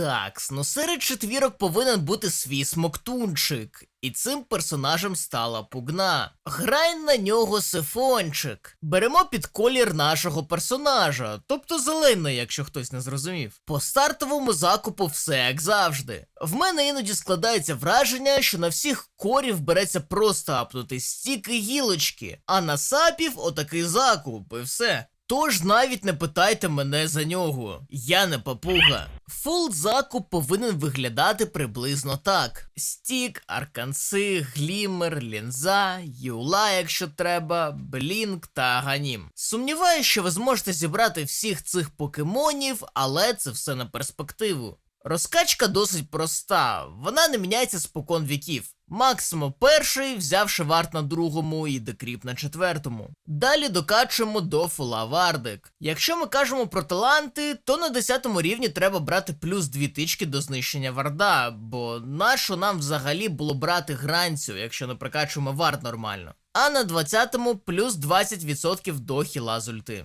Так, ну серед четвірок повинен бути свій смоктунчик. І цим персонажем стала пугна. Грай на нього сифончик. Беремо під колір нашого персонажа, тобто зелений, якщо хтось не зрозумів. По стартовому закупу все як завжди. В мене іноді складається враження, що на всіх корів береться просто апнути стіки гілочки, а на сапів отакий закуп, і все. Тож навіть не питайте мене за нього. Я не папуга. Фул закуп повинен виглядати приблизно так: стік, арканси, глімер, лінза, юла, якщо треба, блінк та ганім. Сумніваюся, що ви зможете зібрати всіх цих покемонів, але це все на перспективу. Розкачка досить проста, вона не міняється спокон віків. Максимо перший, взявши варт на другому і декріп на четвертому. Далі докачуємо до фула вардик. Якщо ми кажемо про таланти, то на 10 рівні треба брати плюс 2 тички до знищення варда, бо нащо нам взагалі було брати гранцю, якщо не прокачуємо вард нормально. А на 20-му плюс 20% до хіла з ульти.